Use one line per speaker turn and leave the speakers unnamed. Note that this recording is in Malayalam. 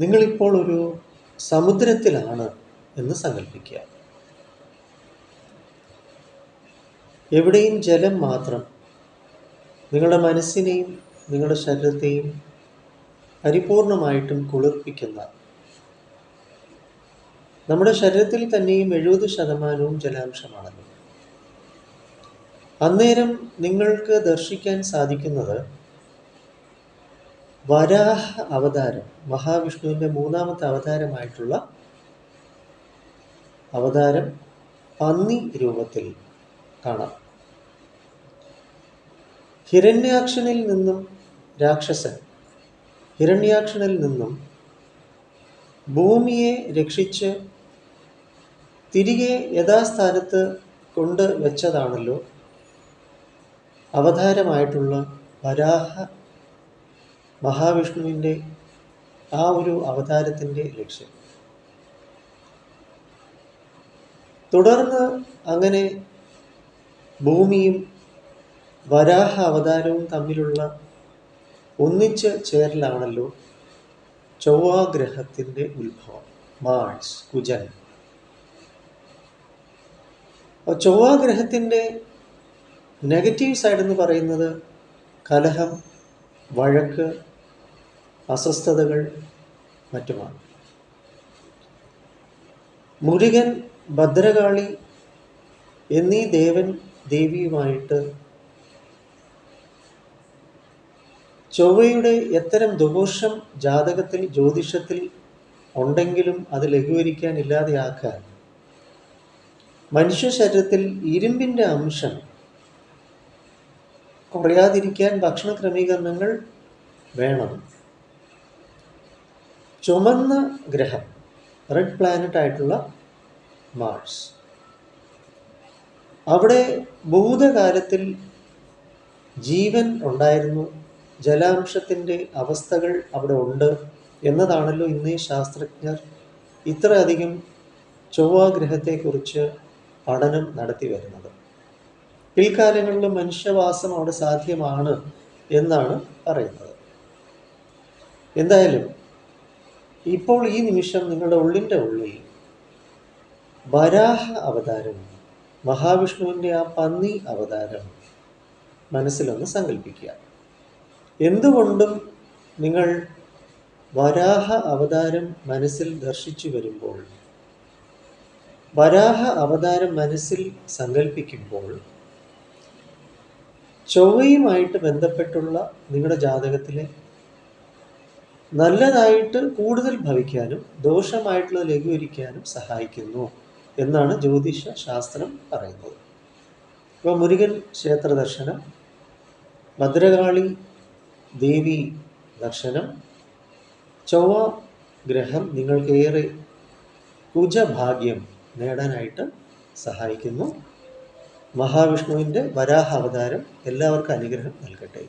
നിങ്ങളിപ്പോൾ ഒരു സമുദ്രത്തിലാണ് എന്ന് സങ്കല്പിക്കുക. എവിടെയും ജലം മാത്രം നിങ്ങളുടെ മനസ്സിനെയും നിങ്ങളുടെ ശരീരത്തെയും പരിപൂർണമായിട്ടും കുളിർപ്പിക്കുന്ന നമ്മുടെ ശരീരത്തിൽ തന്നെയും എഴുപത് ശതമാനവും ജലാംശമാണല്ലോ. അന്നേരം നിങ്ങൾക്ക് ദർശിക്കാൻ സാധിക്കുന്നത് വരാഹ അവതാരം മഹാവിഷ്ണുവിന്റെ മൂന്നാമത്തെ അവതാരമായിട്ടുള്ള അവതാരം പന്നി രൂപത്തിൽ കാണാം. ഹിരണ്യാക്ഷനിൽ നിന്നും രാക്ഷസൻ ഹിരണ്യാക്ഷനിൽ നിന്നും ഭൂമിയെ രക്ഷിച്ച് തിരികെ യഥാസ്ഥാനത്ത് കൊണ്ട് വെച്ചതാണല്ലോ അവതാരമായിട്ടുള്ള വരാഹ മഹാവിഷ്ണുവിന്റെ ആ ഒരു അവതാരത്തിന്റെ ലക്ഷ്യം. തുടർന്ന് അങ്ങനെ ഭൂമിയും വരാഹ അവതാരവും തമ്മിലുള്ള ഒന്നിച്ച് ചേരലാണല്ലോ ചൊവ്വാഗ്രഹത്തിന്റെ ഉത്ഭവം മാർസ് കുജൻ. ചൊവ്വാഗ്രഹത്തിന്റെ നെഗറ്റീവ് സൈഡ് എന്ന് പറയുന്നത് കലഹം വഴക്ക് അസ്വസ്ഥതകൾ മറ്റുമാണ്. മുരുകൻ ഭദ്രകാളി എന്നീ ദേവൻ ദേവിയുമായിട്ട് ചൊവ്വയുടെ എത്തരം ദോഷം ജാതകത്തിൽ ജ്യോതിഷത്തിൽ ഉണ്ടെങ്കിലും അത് ലഘൂകരിക്കാൻ ഇല്ലാതെയാക്കാൻ മനുഷ്യ ശരീരത്തിൽ ഇരുമ്പിന്റെ അംശം കുറയാതിരിക്കാൻ ഭക്ഷണ ക്രമീകരണങ്ങൾ വേണം. ചുമന്ന ഗ്രഹം റെഡ് പ്ലാനറ്റ് ആയിട്ടുള്ള മാർസ് അവിടെ ഭൂതകാലത്തിൽ ജീവൻ ഉണ്ടായിരുന്നു ജലാംശത്തിന്റെ അവസ്ഥകൾ അവിടെ ഉണ്ട് എന്നതാണല്ലോ ഇന്നേ ശാസ്ത്രജ്ഞർ ഇത്രയധികം ചൊവ്വാഗ്രഹത്തെക്കുറിച്ച് പഠനം നടത്തി വരുന്നത്. പിൽക്കാലങ്ങളിൽ മനുഷ്യവാസം അവിടെ സാധ്യമാണ് എന്നാണ് പറയുന്നത്. എന്തായാലും ഇപ്പോൾ ഈ നിമിഷം നിങ്ങളുടെ ഉള്ളിന്റെ ഉള്ളിൽ വരാഹ അവതാരം മഹാവിഷ്ണുവിന്റെ ആ പന്നി അവതാരം മനസ്സിലൊന്ന് സങ്കല്പിക്കുക എന്തുകൊണ്ടും നിങ്ങൾ വരാഹ അവതാരം മനസ്സിൽ ദർശിച്ചു വരുമ്പോൾ വരാഹ അവതാരം മനസ്സിൽ സങ്കല്പിക്കുമ്പോൾ ചൊവ്വയുമായിട്ട് ബന്ധപ്പെട്ടുള്ള നിങ്ങളുടെ ജാതകത്തിലെ നല്ലതായിട്ട് കൂടുതൽ ഭവിക്കാനും ദോഷമായിട്ടുള്ള ലഘൂകരിക്കാനും സഹായിക്കുന്നു എന്നാണ് ജ്യോതിഷ ശാസ്ത്രം പറയുന്നത്. ഇപ്പോൾ മുരുകൻ ക്ഷേത്ര ദർശനം ഭദ്രകാളി ദേവി ദർശനം ചൊവ്വ ഗ്രഹം നിങ്ങൾക്കേറെ കുജഭാഗ്യം നേടാനായിട്ട് സഹായിക്കുന്നു. മഹാവിഷ്ണുവിന്റെ വരാഹ അവതാരം എല്ലാവർക്കും അനുഗ്രഹം നൽകട്ടെ.